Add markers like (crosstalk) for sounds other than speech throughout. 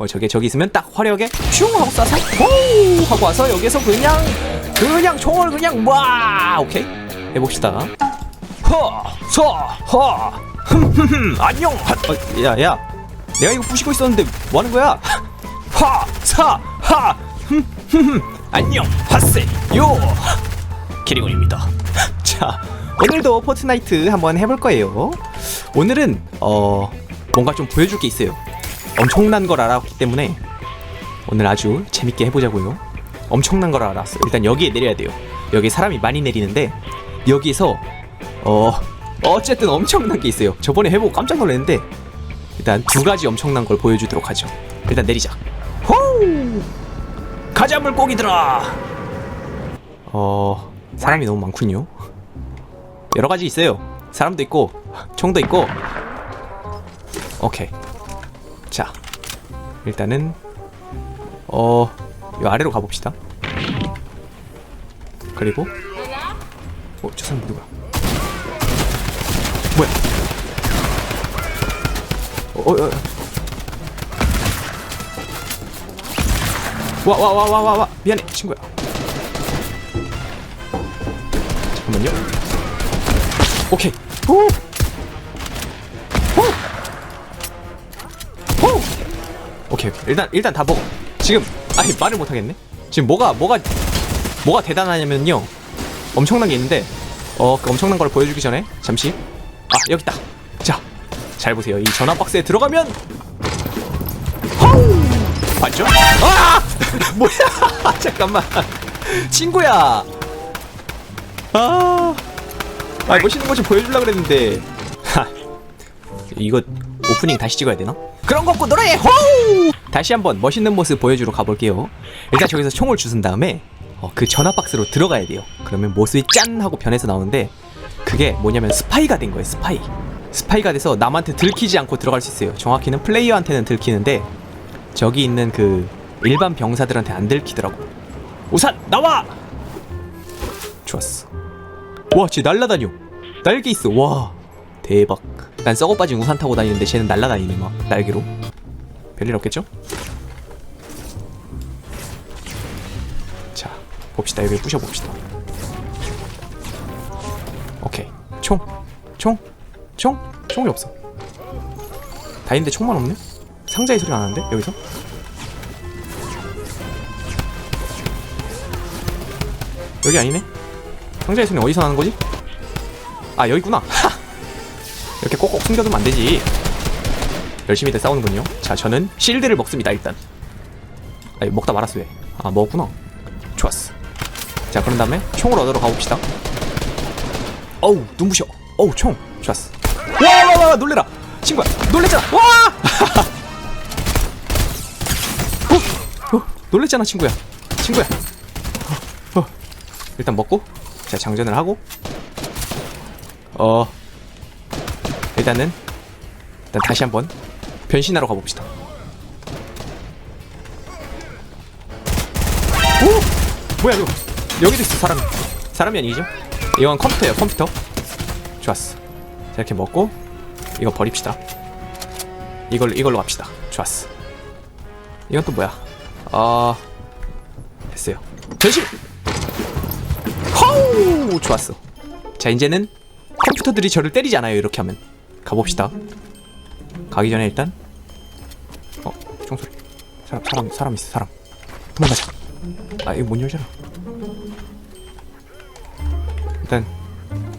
뭐 저게 저기 있으면 딱 화려하게 슝 하고 쏴서 호 하고 와서 여기서 그냥 그냥 총을 그냥 와! 오케이. 해봅시다. 허서허 안녕! 어, 야야. 내가 이거 부시고 있었는데 뭐 하는 거야? 하사하 안녕. 하세요. 키리곤입니다. 자 오늘도 포트나이트 한번 해볼 거예요. 오늘은 어 뭔가 좀 보여줄 게 있어요 엄청난 걸 알았기 때문에 오늘 아주 재밌게 해보자고요. 엄청난 걸 알았어. 일단 여기에 내려야 돼요. 여기 사람이 많이 내리는데 여기서 어 어쨌든 엄청난 게 있어요. 저번에 해보고 깜짝 놀랐는데 일단 두 가지 엄청난 걸 보여주도록 하죠. 일단 내리자. 호! 가자 물고기들아! 어 사람이 너무 많군요. 여러 가지 있어요. 사람도 있고 총도 있고. 오케이. 자 일단은 어, 이 아래로 가봅시다. 그리고 어, 저 사람 누구야? 뭐야? 어, 어, 어. 와, 와, 와, 와, 와, 와, 미안해, 친구야. 잠깐만요. 오케이. 오, 일단 일단 다 먹어. 지금 아니 말을 못 하겠네. 지금 뭐가 뭐가 뭐가 대단하냐면요. 엄청난 게 있는데 어 그 엄청난 걸 보여주기 전에 잠시 아 여기 있다. 자, 잘 보세요. 이 전화 박스에 들어가면 호우! 봤죠? 아! (laughs) 뭐야? (laughs) 잠깐만. 친구야. 아. 아, 멋있는 거 좀 보여주려고 그랬는데. 하. 이거 오프닝 다시 찍어야 되나? 그런 거 없고 노래 호우! 다시 한번 멋있는 모습 보여주러 가볼게요. 일단 저기서 총을 주순 다음에 어, 그 전화 박스로 들어가야 돼요. 그러면 모습이 짠 하고 변해서 나오는데 그게 뭐냐면 스파이가 된 거예요. 스파이. 스파이가 돼서 남한테 들키지 않고 들어갈 수 있어요. 정확히는 플레이어한테는 들키는데 저기 있는 그 일반 병사들한테 안 들키더라고. 우산 나와! 좋았어. 와, 쟤 날라다녀. 날개 있어. 와, 대박. 난 썩어 빠진 우산 타고 다니는데 쟤는 날라다니네 막 날개로. 별일 없겠죠? 자, 봅시다. 여기 부셔 봅시다. 오케이. 총, 총, 총, 총이 없어. 다 있는데 총만 없네? 상자의 소리가 나는데 여기서? 여기 아니네? 상자의 소리 어디서 나는 거지? 아 여기구나. 하! (laughs) 이렇게 꼭꼭 숨겨두면 안 되지. 열심히들 싸우는군요. 자, 저는 실드를 먹습니다, 일단. 아, 먹다 말았어, 왜? 아, 먹었구나. 좋았어. 자, 그런 다음에 총을 얻으러 가봅시다. 어우, 눈부셔. 어우, 총. 좋았어. 와, 와, 와, 와, 놀래라. 친구야, 놀랬잖아. 와! (laughs) 어, 어, 놀랬잖아, 친구야. 친구야. 어, 어. 일단 먹고, 자, 장전을 하고, 어, 일단은 일단 다시 한번 변신하러 가봅시다. 오! 뭐야 이거? 여기도 있어 사람. 사람이 아니죠? 이건 컴퓨터예요 컴퓨터. 좋았어. 자 이렇게 먹고 이거 버립시다. 이걸 이걸로 갑시다. 좋았어. 이건 또 뭐야? 아 됐어요. 변신. 호우 좋았어. 자 이제는 컴퓨터들이 저를 때리지 않아요 이렇게 하면 가봅시다 가기 전에 일단 어 총소리. 사람 사람 사람 있어 사람. 도망가자. 아 이거 못 열잖아. 일단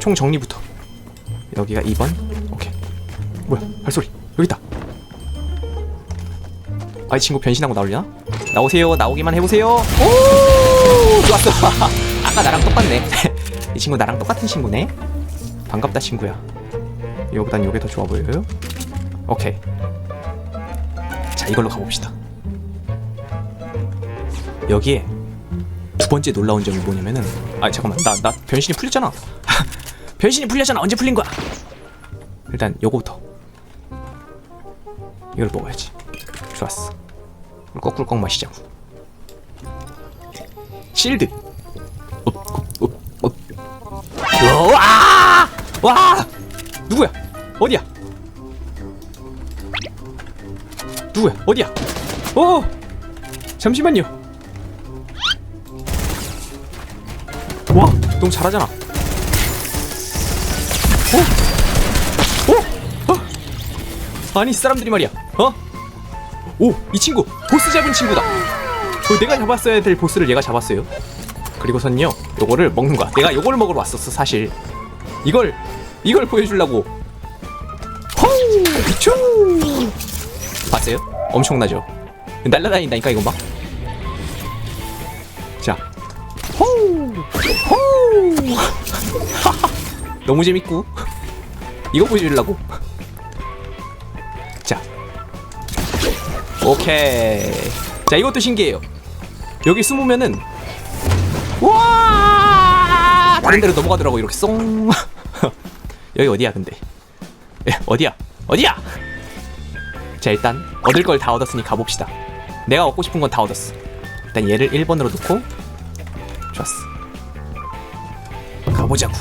총 정리부터. 여기가 2번? 오케이. 뭐야 발소리. 여기 있다. 아이 친구 변신하고 나올려나? 나오세요. 나오기만 해보세요. 오! 좋았어. (laughs) 아까 나랑 똑같네. (laughs) 이 친구 나랑 똑같은 친구네. 반갑다 친구야. 이거보단 이게 더 좋아 보여요? 오케이 자 이걸로 가봅시다 여기에 두 번째 놀라운 점이 뭐냐면은 아 잠깐만 나 나 변신이 풀렸잖아 (laughs) 변신이 풀렸잖아 언제 풀린 거야 일단 요거부터 이걸 먹어야지 좋았어 꿀꺽꿀꺽 마시자고 실드. 와! 와! 누구야? 어디야? 누구야? 어디야? 오 잠시만요 와 너무 잘하잖아 오? 오? 어? 아니 이 사람들이 말이야 어? 오 이 친구 보스 잡은 친구다 어, 내가 잡았어야 될 보스를 얘가 잡았어요 그리고선요 요거를 먹는 거야 내가 요거를 먹으러 왔었어 사실 이걸 이걸 보여주려고 봤어요? 엄청나죠? 날라다닌다니까 이거 막. 자, 호우, 호우. (laughs) 너무 재밌고 이거 보여주려고. 자, 오케이. 자, 이것도 신기해요. 여기 숨으면은 와 다른 데로 넘어가더라고 이렇게 쏙. (laughs) 여기 어디야 근데? 예, 어디야? 어디야? 자 일단 얻을 걸 다 얻었으니 가봅시다. 내가 얻고 싶은 건 다 얻었어. 일단 얘를 1번으로 놓고 좋았어. 가보자구.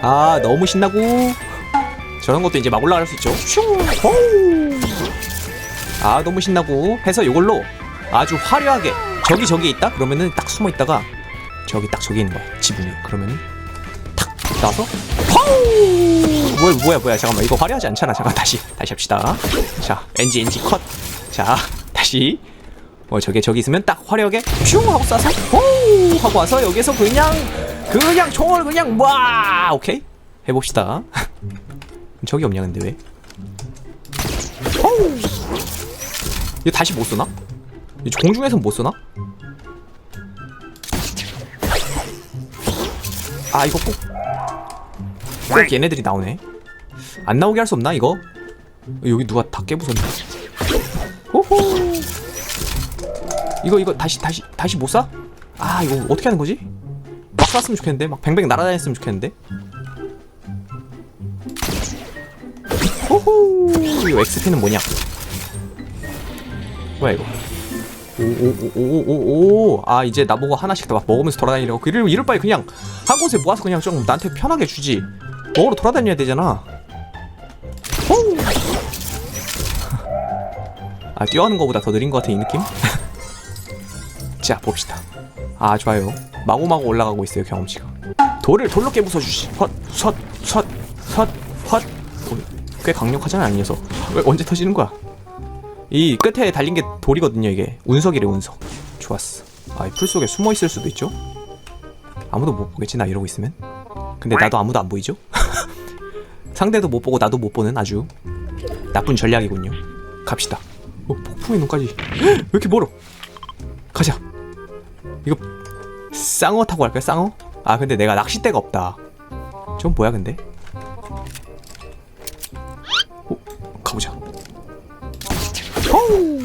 아 너무 신나고 저런 것도 이제 막 올라갈 수 있죠. 아 너무 신나고 해서 이걸로 아주 화려하게 저기 저기에 있다? 그러면은 딱 숨어 있다가 저기 딱 저기 있는 거야. 지붕이 그러면은 나서? 파우! 뭐야 뭐야 뭐야. 잠깐만 이거 화려하지 않잖아. 잠깐 다시 다시 합시다. 자 NG NG 컷자 다시. 어 저게 저기 있으면 딱 화려하게 슝 하고 쏴서 호 하고 와서 여기서 그냥 그냥 총을 그냥 와! 오케이. 해봅시다. (laughs) 저기 없냐 근데 왜? 호우! 이거 다시 못 쏘나? 이거 공중에서 못 쏘나? 아 이거 꼭 꼭 얘네들이 나오네. 안 나오게 할 수 없나 이거? 여기 누가 다 깨부쉈네. 호호. 이거 이거 다시 다시 다시 못 쏴? 아 이거 어떻게 하는 거지? 막 쐈으면 좋겠는데 막 뱅뱅 날아다녔으면 좋겠는데. 호호. 이거 XP는 뭐냐? 뭐야 이거? 오오오오오오 아 이제 나보고 하나씩 다 막 먹으면서 돌아다니려고 그를 이럴 바에 그냥 한 곳에 모아서 그냥 좀 나한테 편하게 주지 먹으러 돌아다녀야 되잖아. 호우. 아 뛰어가는 거보다 더 느린 것 같은 이 느낌? (laughs) 자 봅시다. 아 좋아요. 마구마구 올라가고 있어요 경험치가. 돌을 돌로 깨부숴주시. 헛헛헛헛헛 꽤 강력하잖아 이 녀석. 왜 언제 터지는 거야? 이 끝에 달린 게 돌이거든요 이게. 운석이래 운석. 좋았어. 아이 풀 속에 숨어 있을 수도 있죠? 아무도 못 보겠지 나 이러고 있으면? 근데 나도 아무도 안 보이죠 상대도 못 보고 나도 못 보는 아주 나쁜 전략이군요. 갑시다. 어 폭풍의 눈까지. 왜 이렇게 멀어? 가자. 이거 쌍어 타고 갈까요 쌍어? 아 근데 내가 낚싯대가 없다. 전 뭐야 근데? 어 가보자. 호우!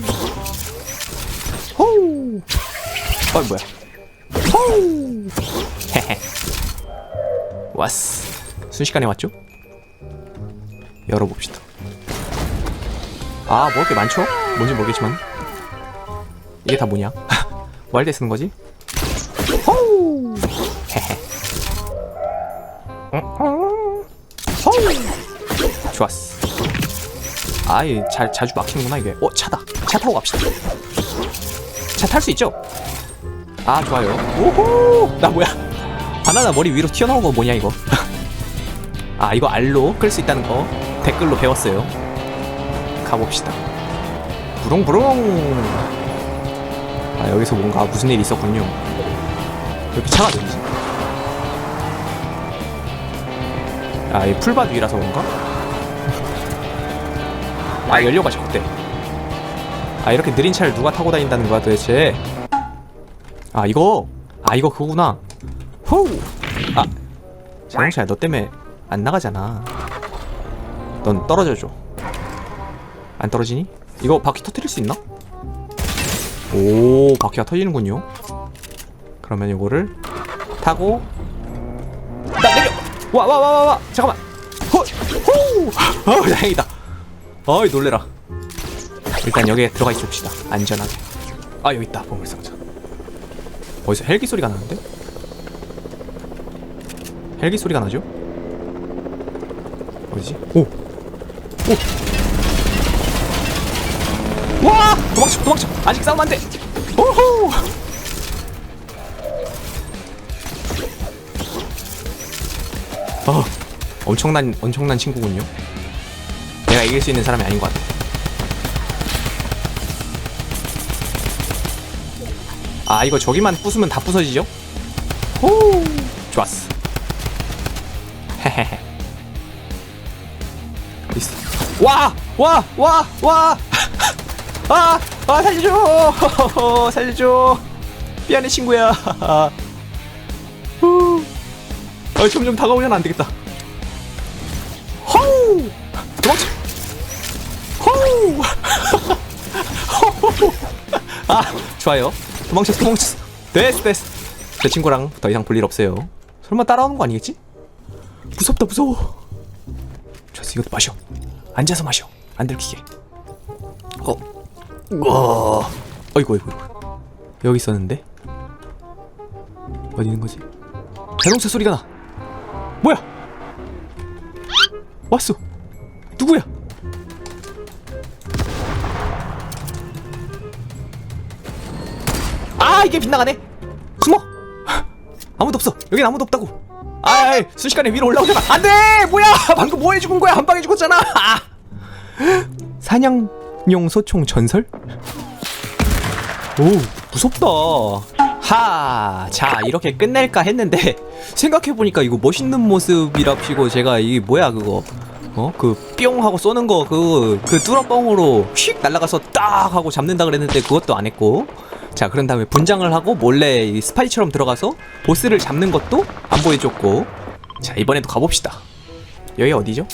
호우! 어 뭐야? 호우! 헤헤. 왔어. 순식간에 왔죠? 열어봅시다 아 먹을 게 많죠? 뭔지 모르겠지만 이게 다 뭐냐? (laughs) 뭐할 때 쓰는 거지? 호우 (laughs) 호우 좋았어 아이 잘 자주 막히는구나 이게. 어 차다. 차 타고 갑시다. 차 탈 수 있죠? 아 좋아요. 오호. 나 뭐야? 바나나 머리 위로 튀어나온 거 뭐냐 이거? (laughs) 아 이거 알로 끌 수 있다는 거 댓글로 배웠어요. 가봅시다. 부릉부릉. 아 여기서 뭔가 무슨 일이 있었군요. 왜 이렇게 차가 느리지? 아 이 풀밭 위라서 그런가? 아 연료가 적대 아 이렇게 느린 차를 누가 타고 다닌다는 거야 도대체 아 이거 아 이거 그거구나 후아 자동차야 너 때문에 안 나가잖아 넌 떨어져줘 안 떨어지니? 이거 바퀴 터트릴 수 있나? 오 바퀴가 터지는군요 그러면 이거를 타고 나 내려 와와와와와 잠깐만 호호 아 (laughs) 다행이다 어이 놀래라 일단 여기에 들어가 있읍시다 안전하게 아 여기 있다 보물상자 어디서 헬기 소리가 나는데? 헬기 소리가 나죠? 어디지? 오! 오! 와! 도망쳐 도망쳐 아직 싸우면 안 돼 오호! 아 엄청난 엄청난 친구군요 내가 이길 수 있는 사람이 아닌 것 같아 아 이거 저기만 부수면 다 부서지죠? 오 좋았어 와 와 와 와. 아, 아 살려줘. (laughs) 살려줘. 미안해 친구야. 후. 아, 점점 다가오면 안 되겠다. 호우 도망쳐. 호우 (laughs) 아 좋아요. 도망쳤어 도망쳤어. 됐어 됐어. 제 친구랑 더 이상 볼 일 없어요. 설마 따라오는 거 아니겠지? 무섭다 무서워. 좋았어 이것도 마셔 앉아서 마셔. 안 들키게. 어. 어, 어이구 어이구 어이구. 여기 있었는데? 어디 있는 거지? 자동차 소리가 나. 뭐야? 왔어. 누구야? 아 이게 빗나가네. 숨어. 아무도 없어. 여긴 아무도 없다고 아이 순식간에 위로 올라오잖아. 안돼! 뭐야! (laughs) 방금 뭐 해 죽은 거야? 한 방에 죽었잖아. (laughs) 아. 사냥용 소총 전설? 오 무섭다. 하, 자 이렇게 끝낼까 했는데 (laughs) 생각해보니까 이거 멋있는 모습이랍시고 제가 이게 뭐야 그거 어? 그 뿅 하고 쏘는 거 그그 뚫어뻥으로 휙 날아가서 딱 하고 잡는다 그랬는데 그것도 안 했고 자 그런 다음에 분장을 하고 몰래 이 스파이처럼 들어가서 보스를 잡는 것도 안 보여줬고 자 이번에도 가봅시다 여기 어디죠?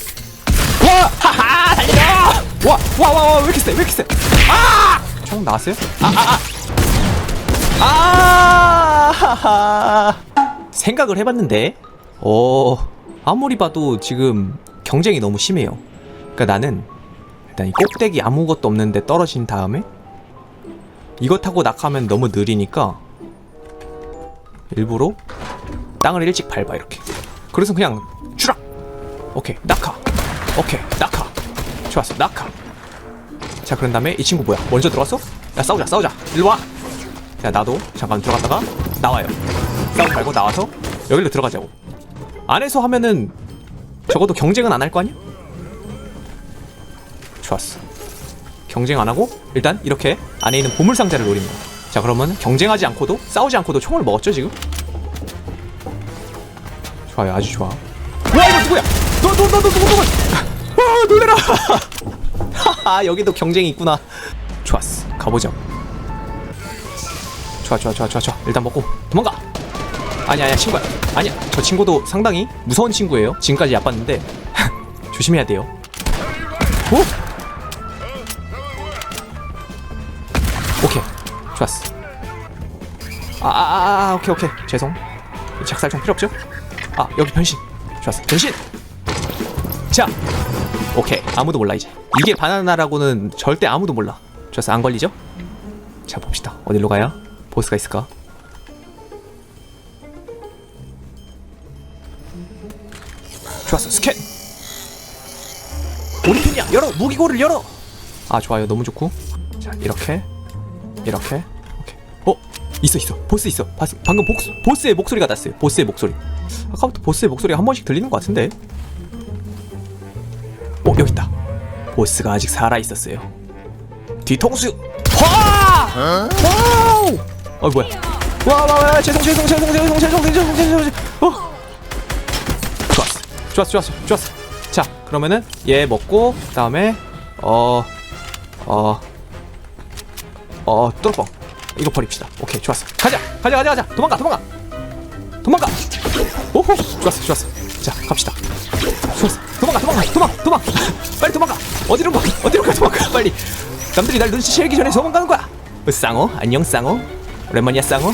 와! 하하! 달려! 와! 와! 와! 와! 왜 이렇게 세? 왜 이렇게 세? 아! 총 나왔어요? 아! 아! 아! 아! 하하! 생각을 해봤는데 어... 아무리 봐도 지금 경쟁이 너무 심해요. 그러니까 나는 일단 이 꼭대기 아무것도 없는데 떨어진 다음에 이거 타고 낙하면 너무 느리니까 일부러 땅을 일찍 밟아 이렇게. 그래서 그냥 추락! 오케이 낙하! 오케이 낙하! 좋았어 낙하! 자 그런 다음에 이 친구 뭐야? 먼저 들어왔어? 야 싸우자 싸우자! 일로 와! 야 나도 잠깐 들어갔다가 나와요. 싸우지 말고 나와서 여기로 들어가자고. 안에서 하면은 적어도 경쟁은 안 할 거 아니야? 좋았어. 경쟁 안 하고 일단 이렇게 안에 있는 보물 상자를 노린 거야. 자 그러면 경쟁하지 않고도 싸우지 않고도 총을 먹었죠 지금? 좋아요. 아주 좋아. 와 이거 누구야? 너 너 너 너 누구 누구 와 놀래라. 하하 (laughs) 여기도 경쟁이 있구나. 좋았어. 가보자 좋아 좋아 좋아 좋아 좋아. 일단 먹고 도망가 아니야 아니야 친구야. 아니야 저 친구도 상당히 무서운 친구예요. 지금까지 얕봤는데. (laughs) 조심해야 돼요. 오! 오케이. 좋았어. 아아아 아, 아, 오케이 오케이. 죄송. 이 작살총 필요 없죠? 아 여기 변신. 좋았어. 변신! 자! 오케이. 아무도 몰라 이제. 이게 바나나라고는 절대 아무도 몰라. 좋았어. 안 걸리죠? 자 봅시다. 어디로 가야? 보스가 있을까 좋았어. 스캔. 우리 편이야. 열어. 무기고를 열어. 아 좋아요. 너무 좋고. 자 이렇게. 이렇게. 오케이. 어? 있어 있어. 보스 있어. 바스, 방금 복수, 보스의 목소리가 났어요. 보스의 목소리. 아까부터 보스의 목소리가 한 번씩 들리는 것 같은데. 어 여기 있다. 보스가 아직 살아 있었어요. 뒤통수. 화! 와우 어 뭐야? 와와와 죄송 죄송 죄송 죄송 죄송 죄송 죄송 죄송. 어 좋았어 좋았어 좋았어 자 그러면은 얘 먹고 그 다음에 어 어, 어, 뚫어뻥. 이거 버립시다. 오케이, 좋았어. 가자! 가자, 가자, 가자! 도망가, 도망가! 도망가! 오호! 좋았어, 좋았어. 자, 갑시다. 좋았어. 도망가, 도망가, 도망, 도망! 빨리 도망가! 어디로 가? 어디로 가? 도망가, 빨리! 남들이 날 눈치채기 전에 도망가는 거야! 어, 쌍어? 안녕, 쌍어? 오랜만이야, 쌍어?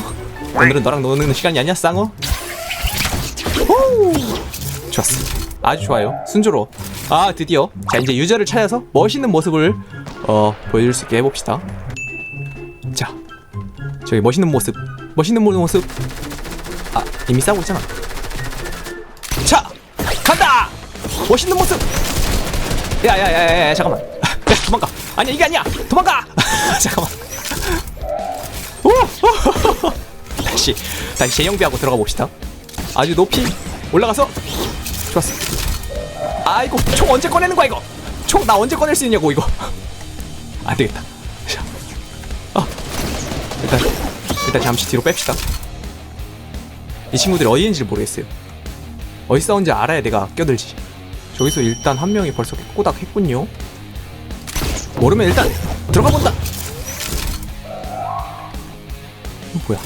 오늘은 너랑 노는 시간이 아니야, 쌍어? 호! 좋았어. 아주 좋아요. 순조로워. 아, 드디어. 자, 이제 유저를 찾아서 멋있는 모습을, 어, 보여줄 수 있게 해봅시다. 자, 저기 멋있는 모습. 멋있는 모습. 아, 이미 싸우고 있잖아. 자, 간다! 멋있는 모습 야야야야야 잠깐만 야 도망가 아니야 이게 아니야 도망가 (laughs) 잠깐만 오 (laughs) 다시 다시 재영비하고 들어가 봅시다 아주 높이 올라가서 좋았어. 아이고 총 언제 꺼내는 거야 이거? 총 나 언제 꺼낼 수 있냐고 이거. 안 되겠다. 자, 아 일단 일단 잠시 뒤로 뺍시다. 이 친구들이 어디 있는지 모르겠어요. 어디 싸운지 알아야 내가 껴들지. 저기서 일단 한 명이 벌써 꼬닥 했군요. 모르면 일단 들어가 본다. 이거 뭐야.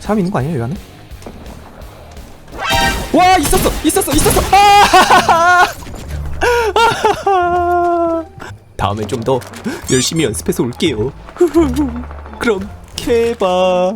사람 있는 거 아니야 여기 안에? 와 있었어 있었어 있었어. 아! (laughs) 다음엔 좀더 열심히 연습해서 올게요. (laughs) 그럼 케바